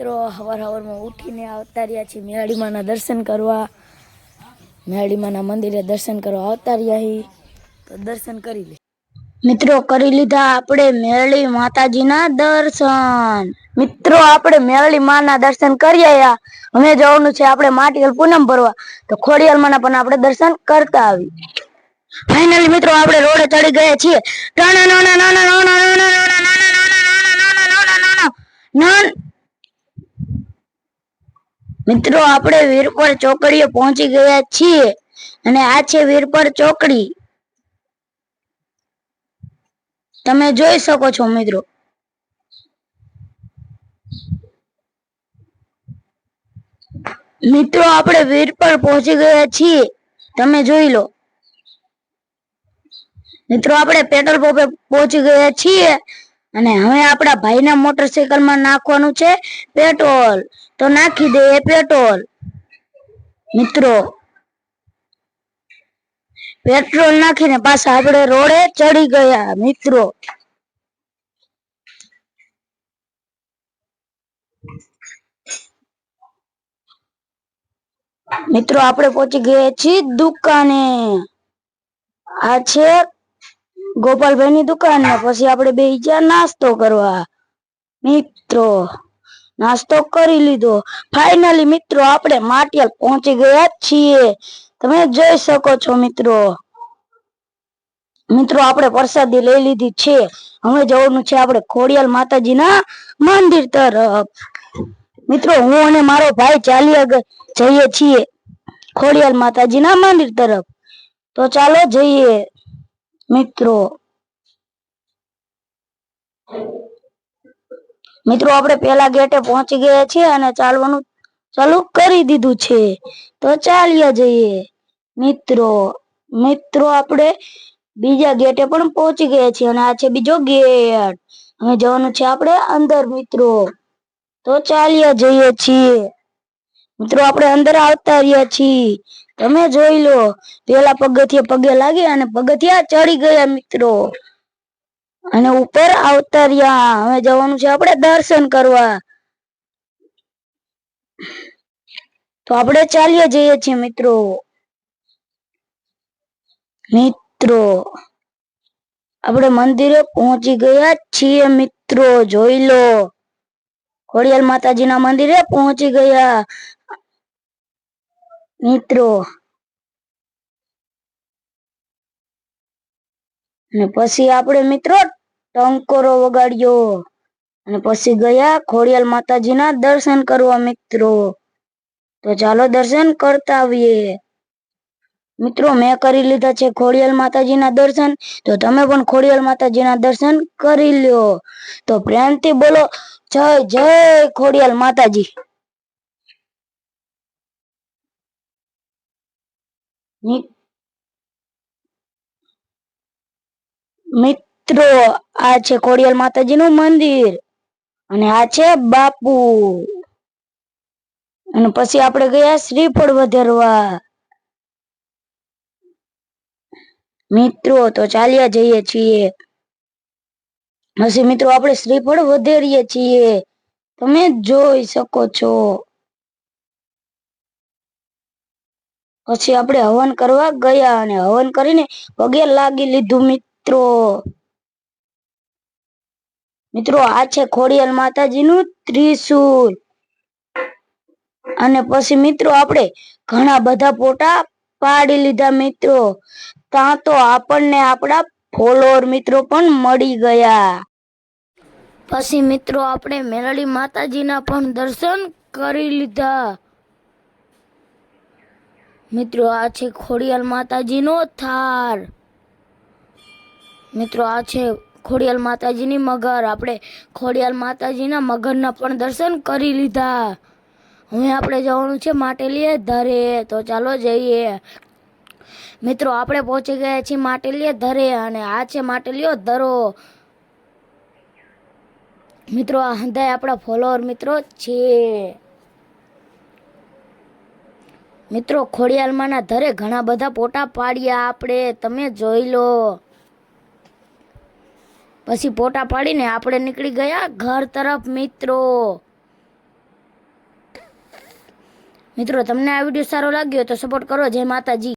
મિત્રો હવાર હવારમાં ઉઠીને આવતા રહ્યા છીએ મેળીમાના દર્શન કરવા મેળીમાના મંદિરે દર્શન કરવા આવતા રહ્યા છીએ તો દર્શન કરી લે મિત્રો કરી લીધા આપણે મેળી માતાજીના દર્શન મિત્રો આપણે મેળી માના દર્શન કરી આવ્યા હવે જવાનું છે આપણે માટીયલ પૂનમ ભરવા તો ખોડિયાલ માના પણ આપણે દર્શન કરતા આવી ફાઇનલી મિત્રો આપણે રોડે ચડી ગયા છીએ નાના નાના નાના નાના નાના નાના નાના નાના નાના નાના મિત્રો, આપણે વીરપર ચોકડીએ પહોંચી ગયા છીએ અને આ છે વીરપર ચોકડી. તમે જોઈ શકો છો, મિત્રો. મિત્રો, આપણે વીરપર પહોંચી ગયા છીએ. તમે જોઈ લો. મિત્રો, આપણે પેટ્રોલ પંપે પહોંચી ગયા છીએ અને હવે આપણા ભાઈના મોટરસાયકલમાં નાખવાનું છે પેટ્રોલ. તો નાખી દે પેટ્રોલ. મિત્રો, પેટ્રોલ નાખીને પાછા આપણે રોડે ચડી ગયા, મિત્રો. મિત્રો, આપણે પહોંચી ગયા છીએ દુકાને. આ છે ગોપાલભાઈ ની દુકાન ને પછી આપણે બે જ્યાં નાસ્તો કરવા. મિત્રો, નાસ્તો કરી લીધો. ફાઇનલી મિત્રો, આપણે માટિયાલ પહોંચી ગયા છીએ. તમે જોઈ શકો છો, મિત્રો. મિત્રો, આપણે પ્રસાદી લઈ લીધી છે. હવે જવાનું છે આપણે ખોડિયાલ માતાજીના મંદિર તરફ. મિત્રો, હું અને મારો ભાઈ ચાલ્યા જઈએ છીએ ખોડિયાલ માતાજીના મંદિર તરફ. તો ચાલો જઈએ. મિત્રો. મિત્રો, આપણે પેલા ગેટે પહોંચી ગયા છીએ અને ચાલવાનું ચાલુ કરી દીધું છે. તો ચાલ્યા જઈએ. મિત્રો મિત્રો, આપણે બીજા ગેટે પણ પહોંચી ગયા છીએ અને આ છે બીજો ગેટ. હવે જવાનું છે આપણે અંદર, મિત્રો. તો ચાલ્યા જઈએ છીએ. મિત્રો, આપણે અંદર આવતા રહ્યા છીએ. તમે જોઈ લો, પેલા પગથિયા પગે લાગી અને પગથિયા ચડી ગયા મિત્રો. અને ઉપર આવતા રહ્યા. હવે જવાનું છે આપણે દર્શન કરવા. તો આપણે ચાલીએ જઈએ છીએ મિત્રો. મિત્રો, આપણે મંદિરે પહોંચી ગયા છીએ મિત્રો, જોઈ લો. ખોડિયાલ માતાજીના મંદિરે પહોંચી ગયા. મિત્રો. અને પછી આપણે મિત્રો ટંકોરો વગાડ્યો. અને પછી ગયા ખોડિયાલ માતાજીના દર્શન કરવા મિત્રો. તો ચાલો દર્શન કરતા આવીએ. મિત્રો, મેં કરી લીધા છે ખોડિયાલ માતાજીના દર્શન. તો તમે પણ ખોડિયાલ માતાજીના દર્શન કરી લ્યો. તો પ્રેમથી બોલો, જય જય ખોડિયાલ માતાજી. મિત્રો, આ છે ખોડિયાલ માતાજીનું મંદિર અને આ છે બાપુ. અને પછી આપણે ગયા શ્રીફળ વધારવા. મિત્રો, તો ચાલ્યા જઈએ છીએ. પછી મિત્રો, આપણે શ્રીફળ વધારીએ છીએ. તમે જોઈ શકો છો. પછી આપણે હવન કરવા ગયા અને હવન કરીને પગે લાગી લીધું, મિત્રો. મિત્રો, આ છે ખોડિયાલ માતાજીનું ત્રિશુલ અને પછી, મિત્રો, આપણે ઘણા બધા ફોટા પાડી લીધા, મિત્રો. ત્યાં તો આપણને આપણા ફોલોઅર, મિત્રો, પણ મળી ગયા. પછી, મિત્રો, આપણે મેરળી માતાજીના પણ દર્શન કરી લીધા. મિત્રો, આ છે ખોડિયાલ માતાજીનો થાર. મિત્રો, આ છે ખોડિયાલ માતાજીની મગર. આપણે ખોડિયાલ માતાજીના મગરના પણ દર્શન કરી લીધા. હવે આપણે જવાનું છે માટેલીએ ધરે. તો ચાલો જઈએ. મિત્રો, આપણે પહોંચી ગયા છીએ માટેલીએ ધરે અને આ છે માટેલીઓ ધરો. મિત્રો, આ હંધાય આપણા ફોલોઅર મિત્રો છે. મિત્રો, ખોડિયાલમાંના ધરે ઘણા બધા પોટા પાડ્યા આપણે. તમે જોઈ લો. પછી પોટા પાડીને આપણે નીકળી ગયા ઘર તરફ, મિત્રો. મિત્રો, તમને આ વીડિયો સારો લાગ્યો તો સપોર્ટ કરો. જય માતાજી.